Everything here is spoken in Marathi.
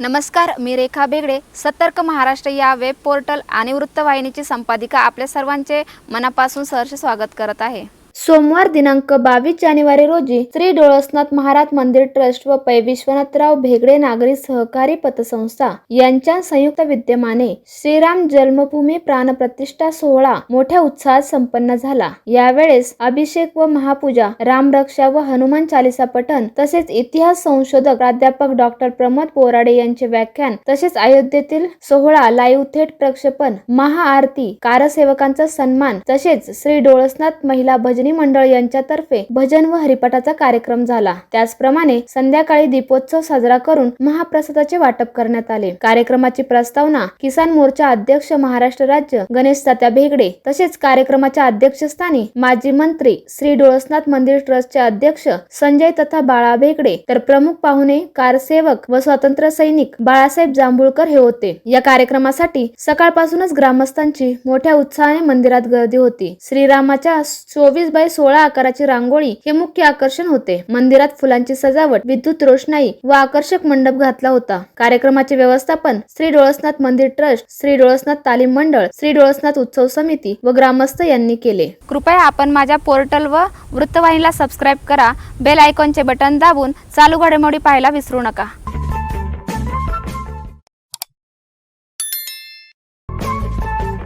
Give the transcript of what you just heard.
नमस्कार मी रेखा बेगडे. सतर्क महाराष्ट्र या वेब पोर्टल आणि वृत्तवाहिनीची संपादिका आपल्या सर्वांचे मनापासून सहर्ष स्वागत करत आहे. सोमवार दिनांक बावीस जानेवारी रोजी श्री डोळसनाथ महाराज मंदिर ट्रस्ट व पै विश्वनाथराव भेगडे नागरी सहकारी पतसंस्था यांच्या संयुक्त विद्यमाने श्रीराम जन्मभूमी प्राणप्रतिष्ठा सोहळा मोठ्या उत्साहात संपन्न झाला. यावेळेस अभिषेक व महापूजा रामरक्षा व हनुमान चालिसा पठण तसेच इतिहास संशोधक प्राध्यापक डॉक्टर प्रमोद बोराडे यांचे व्याख्यान तसेच अयोध्येतील सोहळा लाईव्ह थेट प्रक्षेपण महाआरती कारसेवकांचा सन्मान तसेच श्री डोळसनाथ महिला भजनी मंडळ यांच्यातर्फे भजन व हरिपाठाचा कार्यक्रम झाला. त्याचप्रमाणे संध्याकाळी दीपोत्सव साजरा करून महाप्रसादाचे वाटप करण्यात आले. कार्यक्रमाची प्रस्तावना किसान मोर्चा अध्यक्ष महाराष्ट्र राज्य गणेश तात्या भेगडे तसेच कार्यक्रमाच्या अध्यक्षस्थानी माजी मंत्री श्री डोळसनाथ मंदिर ट्रस्टचे अध्यक्ष संजय तथा बाळा भेगडे तर प्रमुख पाहुणे कारसेवक व स्वातंत्र्य सैनिक बाळासाहेब जांभूळकर हे होते. या कार्यक्रमासाठी सकाळपासूनच ग्रामस्थांची मोठ्या उत्साहाने मंदिरात गर्दी होती. श्रीरामाच्या चोवीस चोवीस बाय सोळा आकाराची रांगोळी हे मुख्य आकर्षण होते. मंदिरात फुलांची सजावट विद्युत रोषणाई व आकर्षक मंडप घातला होता. कार्यक्रमाचे व्यवस्थापन श्री डोळसनाथ मंदिर ट्रस्ट श्री डोळसनाथ तालीम मंडळ श्री डोळसनाथ उत्सव समिती व ग्रामस्थ यांनी केले. कृपया आपण माझ्या पोर्टल व वृत्तवाहिनीला सबस्क्राईब करा. बेल आयकॉनचे बटन दाबून चालू घडामोडी पाहायला विसरू नका.